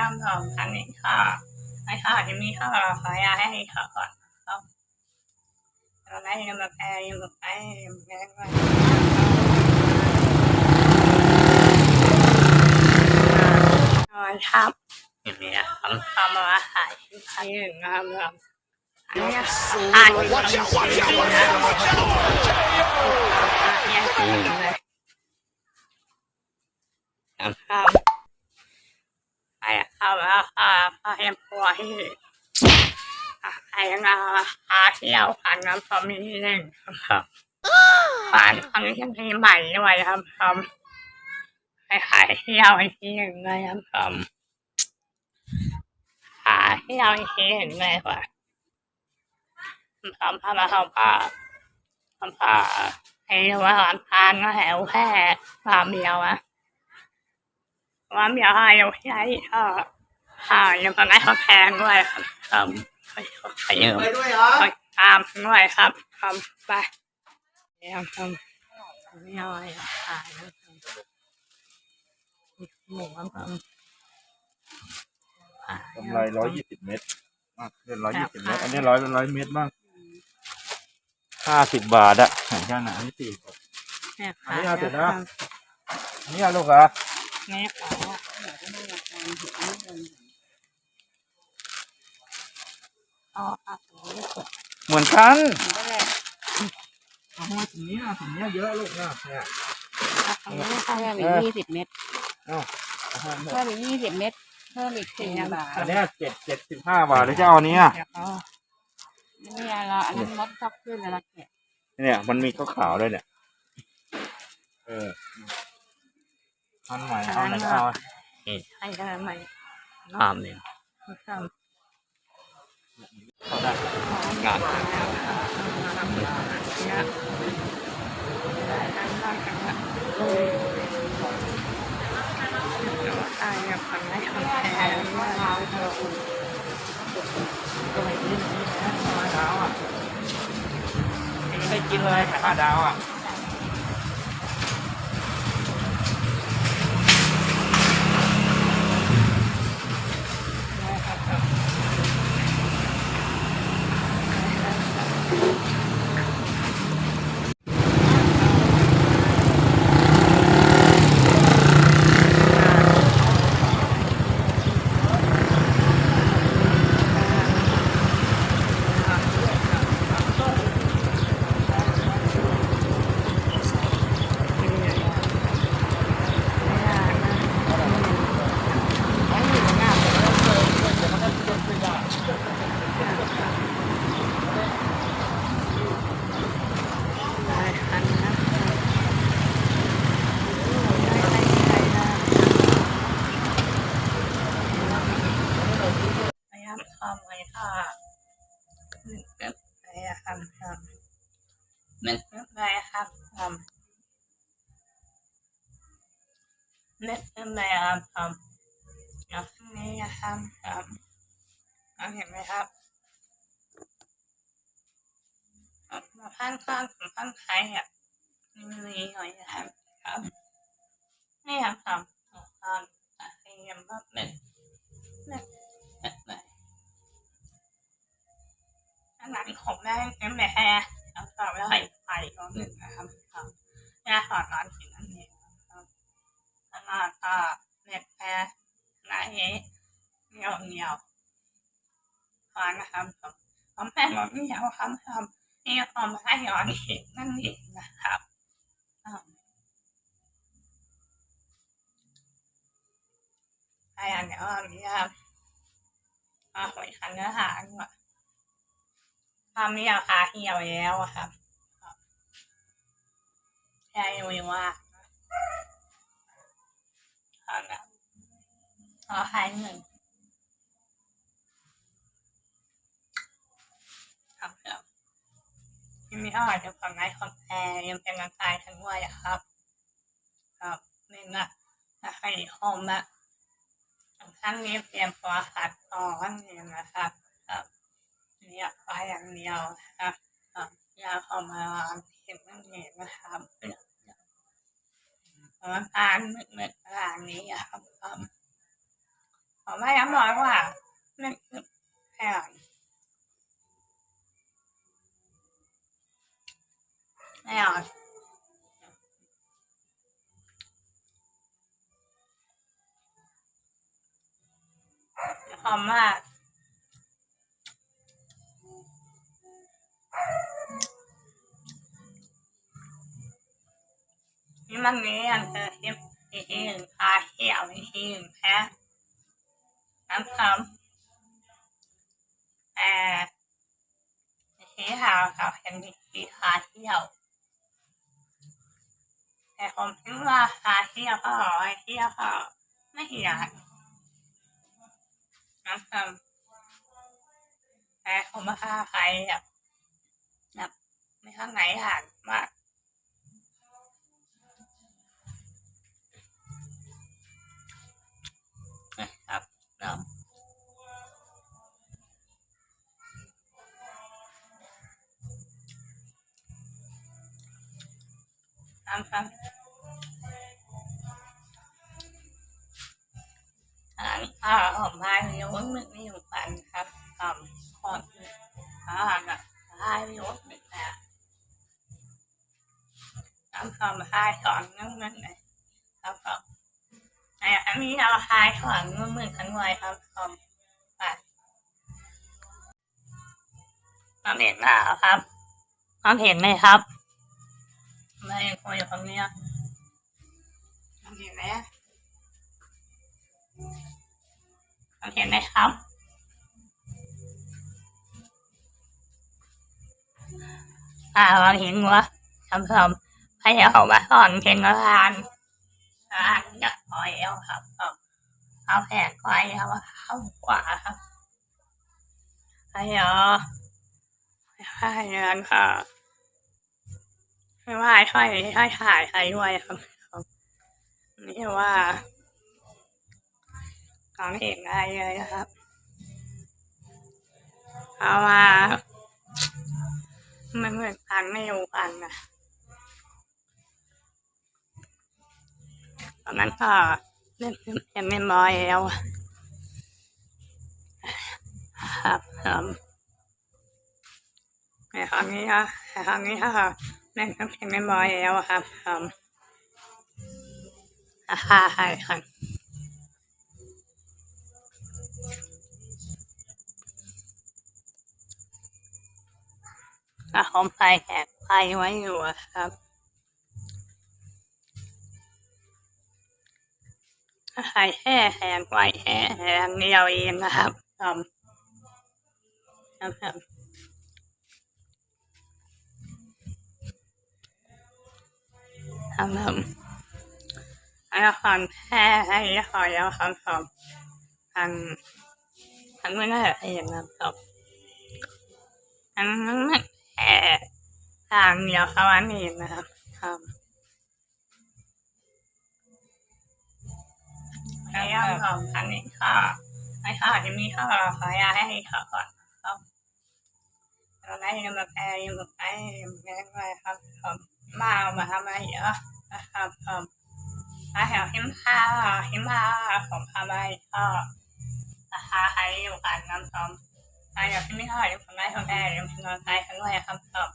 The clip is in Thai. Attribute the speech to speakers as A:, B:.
A: ยามทำคันนี้ค่ะให้ค่ะจะมีค่ะขอยาให้ค่ะก่อนครับเราได้ยังมาแพ้ยังมาแพ้ยังมาแพ้ก่อนนอนทับอย่างนี้ครับทำมาหายใครหนึ่งครับครับอันนี้อ่าน
B: Watch out, watch out, watch out, watch out!
A: เนี่ยเลยครับ ไปเข้าแล้วค่ะพาเอ็มปวดที่ไอ้งาพาเที่ยวผ่านน้ำพอมีหนึ่งครับผ่านครั้งนี้ยังมีใหม่ด้วยครับครับไปขายเที่ยวอีกทีหนึ่งเลยครับครับขายเที่ยวอีกทีหนึ่งเลยค่ะทำพามาทำผ้าทำผ้าให้ว่าร้านทานก็แถวแค่ความเดียวอะ ว่ามเดียวให้เราใช้เออค่ะยังตอนนั้เขาแพงด้วยครับครับไปเยอะ
B: ไปด้วยเหรอ
A: ตามด้วยครับครับไปแล้วครับไม่เอาอะไรอะขายนะครับหมูครับ
C: กำไรร้อยยี่สิบเมตรมากเล่นร้อยยี่สิบเมตรอันนี้ร้อยร้อยเมตรบ้างห้าสิบบาทอะแข่งกันนะอันนี้สี่สี่อันนี้เอาเสร็จนะอันนี้เอาลูกเห รอ
A: นี่ขายอะอ๋ออะตรงนี้สุด
C: เหมือนกัน
A: ก็เลย
C: เอามาถึงนี้นะถึงนี้เยอะลูกนะเนี่ย
A: อะตรงนี้ค่ะ
D: เพิ่มอีกยี่สิบเม็ด
C: เอาให้หมด
D: เพิ่มอีกยี่สิบเม็ดเพิ่มอีกสี่บาท
C: อันเนี้เจ็ดเจ็ดสิบห้าบาทหรือจะเอาอันนี้อะ
A: เดี๋ยวเขา
D: ไม่ใช่เราอันนั้นมดชอบขึ้นแล้วเราแกะ
C: เนี่ยมันมีขาวๆด้วยเนี่ย เออ อันใหม่เอาไหนก็เอา
A: ให้กันใหม่
C: ตามเนี่ย
A: ครับ
C: เขาได้
A: งานเนี่ยได้ทั้งได้ทั้งนั้นตายกับคนไม่ทำแทนว่าเราเธออุ่นตัวนี้นะ
C: ห้าดาวอะไม่ได้กินเลยไข่ห้าดาวอะ
A: พยายามทำไว้ค่ะพยายามทำ มันพยายามทำนึกพยายามทำอย่างนี้นะครับเห็นไหมครับมาพันข้างของพันไทยอะมีหน่อยนะครับครับนี่ครับทำทำพยายามแบบนึงนึกอันนั้นของได้เอ็มแม่ แล้วก็ไม่ได้ไปก็หนึ่งนะครับครับแม่ขอร้อนถึงนั่นเองครับแล้วก็เน็ตแพ้ไหนเหนียวเหนียวขอนนะครับผมผมแพ้หมดเหนียวครับครับนี่ความให้ย้อนเห็นนั่นเองนะครับไอ้อันเนี้ยอันนี้ ทำนี่ราคาเหี่ยวแล้วครับใช่เลยว่าเอาละขอขายหนึ่งครับครับที่มีเท่าไหร่จะผ่อนได้คอนแพร์ยังเป็นกำลังใจทั้งวัยอะครับ ครับนี่นะถ้าใครคอมอะท่านนี้เตรียมตัวขัดตอกันเองนะครับ อย่างเดียวนะครับอะยาเข้ามาเห็นนั่นเองนะครับน้ำตาลเม็ดๆร้านนี้ครับครับผมว่าย้ำร้อยกว่าไม่แพงไม่เอาหอมมาก มันมีอันเธอที่ที่ที่หนึ่งพาเที่ยวที่ที่หนึ่งแพ้น้ำคำแต่ที่หาเขาเห็นที่พาเที่ยวแต่ผมคิดว่าพาเที่ยวก็ไอเที่ยวก็ไม่อยากน้ำคำแต่ผมมาพาใครแบบแบบไม่ข้างไหนอ่านมาก ตามครับอันอ่าผมพายวิวนึกไม่อยู่ปันครับหอ่าขอดอ่าน่ะพายวิวนึกนะตามคำพายสอนนั่งนั่นเลยครับผมไอ้อันนี้เราคายถอนมือมือขันไว้ครับคอมไปความเห็นหน้าครับความเห็นไหมครับ ไม่คุยอยู่ตรงนี้ความเห็นไหมความเห็นไหมครับอ่าความเห็นวะคำคำพยายามมาสอนเพลงละลานอ่าจะพอแล้วครับครับเอาแผงไว้ครับว่าเข้าขวาครับให้เออให้เงินค่ะ ไม่ว่าช่วยช่วยถ่ายใครด้วยครับนี่ว่าความเห็นอะไรเลยนะครับเอามามันเหมือนกันไม่รู้กันนะตอนนั้นก็เล่นเล่นเล่นบอยแล้วครับครับแต่ครั้งนี้ก็แต่ครั้งนี้ก็ เล่นเล่นเล่นบอยแล้วครับครับฮ่าฮ่าฮ่าครับก็ผมไปแขกไปไว้อยู่ครับขายแค่แหงไว้แค่แหงเดียวเองนะครับครับครับ ครับครับครแล้วคอนแค่ให้ขอแล้วครับครับทางทางไม่ได้เองนะครับทางนั้นแค่ทางเดียวครับอันนี้นะครับครับพยายามทำอันนี้ค่ะให้ค่ะจะมีค่ะขอยาให้ค่ะก่อนครับเราได้ยังแบบแอร์ยังแบบไอ้ยังแรงเลยครับผมมาเอามาทำอะไรเยอะ นะครับผมถ้าแถวหิมพาหิมพาผมทำไปก็ราคาใครอยู่กันน้ำผมถ้าอยากที่ไม่ค่อยอยู่คนได้คนแรกยังเป็นกำลังใจกันด้วยครับผม